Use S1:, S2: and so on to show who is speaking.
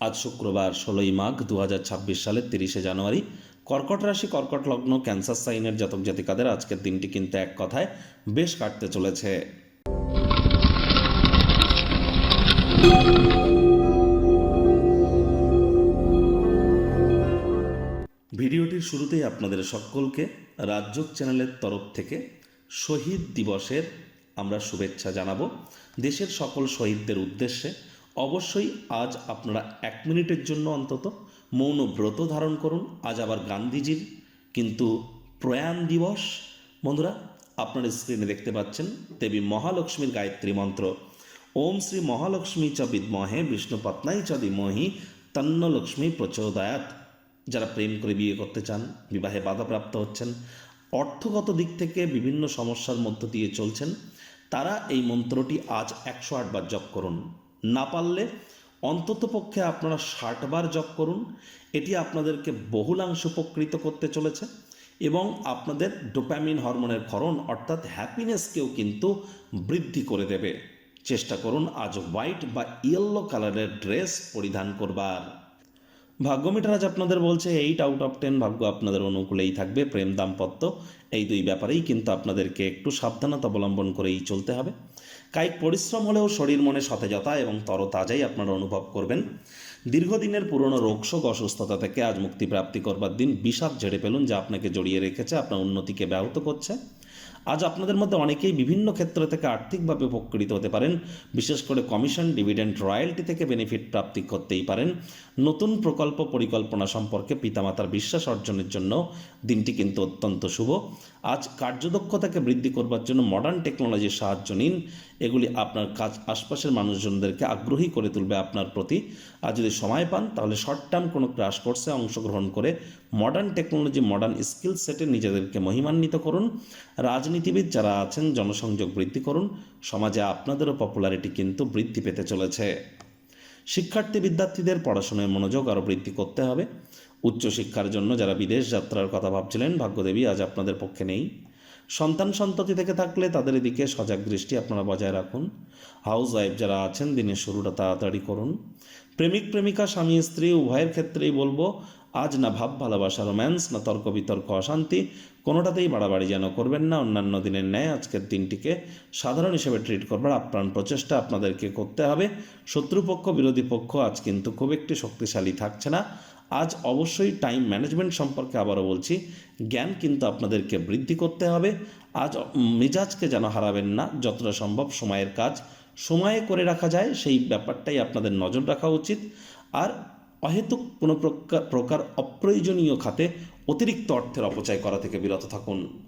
S1: আজ শুক্রবার ষোলোই মাঘ দু সালের তিরিশে জানুয়ারি। কর্কট রাশি, কর্কট লগ্ন, ক্যান্সার সাইনের জাতক জাতিকাদের আজকের দিনটি কিন্তু এক কথায় বেশ কাটতে চলেছে। ভিডিওটির শুরুতেই আপনাদের সকলকে রাজ্যক চ্যানেলের তরফ থেকে শহীদ দিবসের আমরা শুভেচ্ছা জানাব। দেশের সকল শহীদদের উদ্দেশ্যে অবশ্যই আজ আপনারা এক মিনিটের জন্য অন্তত মৌন ব্রত ধারণ করুন। আজ আবার গান্ধীজির কিন্তু প্রয়াণ দিবস। বন্ধুরা আপনারা স্ক্রিনে দেখতে পাচ্ছেন দেবী মহালক্ষ্মীর গায়ত্রী মন্ত্র। ওম শ্রী মহালক্ষ্মী চ বিদ্মহে বিষ্ণুপত্নাই চ ধীমহি তন্ন লক্ষ্মী প্রচোদয়াত যারা প্রেম করে বিয়ে করতে চান, বিবাহে বাধাপ্রাপ্ত হচ্ছেন, অর্থগত দিক থেকে বিভিন্ন সমস্যার মধ্য দিয়ে চলছেন, তারা এই মন্ত্রটি আজ একশো আটবার জপ করুন। না পারলে অন্ততপক্ষে আপনারা ষাটবার জপ করুন। এটি আপনাদেরকে বহুলাংশ উপকৃত করতে চলেছে এবং আপনাদের ডোপ্যামিন হরমোনের ক্ষরণ অর্থাৎ হ্যাপিনেসকেও কিন্তু বৃদ্ধি করে দেবে। চেষ্টা করুন আজ হোয়াইট বা ইয়েলো কালারের ড্রেস পরিধান করবার। ভাগ্য মিটার আজ আপনাদের বলছে, এইট আউট অফ টেন ভাগ্য আপনাদের অনুকূলেই থাকবে, প্রেম দাম্পত্য। এই দুই ব্যাপারেই কিন্তু আপনাদেরকে একটু সাবধানতা অবলম্বন করেই চলতে হবে। কায়িক পরিশ্রম হলেও শরীর মনে সতেজতা এবং তরতাজাই আপনারা অনুভব করবেন। দীর্ঘদিনের পুরনো রোগশোক অসুস্থতা থেকে আজ মুক্তি প্রাপ্তি করবার দিন বিষাদ ঝেড়ে ফেলুন যা আপনাকে জড়িয়ে রেখেছে, আপনার উন্নতিকে ব্যাহত করছে। আজ আপনাদের মধ্যে অনেকেই বিভিন্ন ক্ষেত্র থেকে আর্থিকভাবে উপকৃত হতে পারেন, বিশেষ করে কমিশন, ডিভিডেন্ড, রয়্যালটি থেকে বেনিফিট প্রাপ্তি করতেই পারেন। নতুন প্রকল্প পরিকল্পনা সম্পর্কে পিতামাতার বিশ্বাস অর্জনের জন্য দিনটি কিন্তু অত্যন্ত শুভ। আজ কার্যদক্ষতাকে বৃদ্ধি করবার জন্য মডার্ন টেকনোলজির সাহায্য নিন। এগুলি আপনার কাজ, আশপাশের মানুষজনদেরকে আগ্রহী করে তুলবে আপনার প্রতি। আর যদি সময় পান, তাহলে শর্ট টার্ম কোনো ক্রাশ কোর্সে অংশগ্রহণ করে মডার্ন টেকনোলজি মডার্ন স্কিল সেটে নিজেদেরকে মহিমান্বিত করুন। রাজনীতিবিদ যারা আছেন, জনসংযোগ বৃদ্ধি করুন। সমাজে আপনাদেরও পপুলারিটি কিন্তু বৃদ্ধি পেতে চলেছে। শিক্ষার্থী বিদ্যার্থীদের পড়াশোনায় মনোযোগ আরও বৃদ্ধি করতে হবে। উচ্চশিক্ষার জন্য যারা বিদেশ যাত্রার কথা ভাবছিলেন, ভাগ্যদেবী আজ আপনাদের পক্ষে নেই। সন্তান সন্ততি থেকে থাকলে তাদের এদিকে সজাগ দৃষ্টি আপনারা বজায় রাখুন। হাউস ওয়াইফ যারা আছেন, দিনের শুরুটা তাড়াতাড়ি করুন। প্রেমিক, প্রেমিকা, স্বামী, স্ত্রী, উভয়ের ক্ষেত্রেই বলব, আজ না ভাব, ভালোবাসা রোম্যান্স না তর্ক, বিতর্ক, অশান্তি, কোনোটাতেই বাড়াবাড়ি যেন করবেন না। অন্যান্য দিনের ন্যায় আজকের দিনটিকে সাধারণ হিসেবে ট্রিট করবার আপ্রাণ প্রচেষ্টা আপনাদেরকে করতে হবে। শত্রুপক্ষ, বিরোধী পক্ষ আজ কিন্তু খুব একটি শক্তিশালী থাকছে না। আজ অবশ্যই টাইম ম্যানেজমেন্ট সম্পর্কে আবারও বলছি। জ্ঞান কিন্তু আপনাদেরকে বৃদ্ধি করতে হবে। আজ মেজাজকে যেন হারাবেন না, যতটা সম্ভব সময়ের কাজ। সময়ে করে রাখা যায়, সেই ব্যাপারটাই আপনাদের নজর রাখা উচিত। আর অহেতুক কোনো প্রকার প্রকার অপ্রয়োজনীয় খাতে অতিরিক্ত অর্থের অপচয় করা থেকে বিরত থাকুন।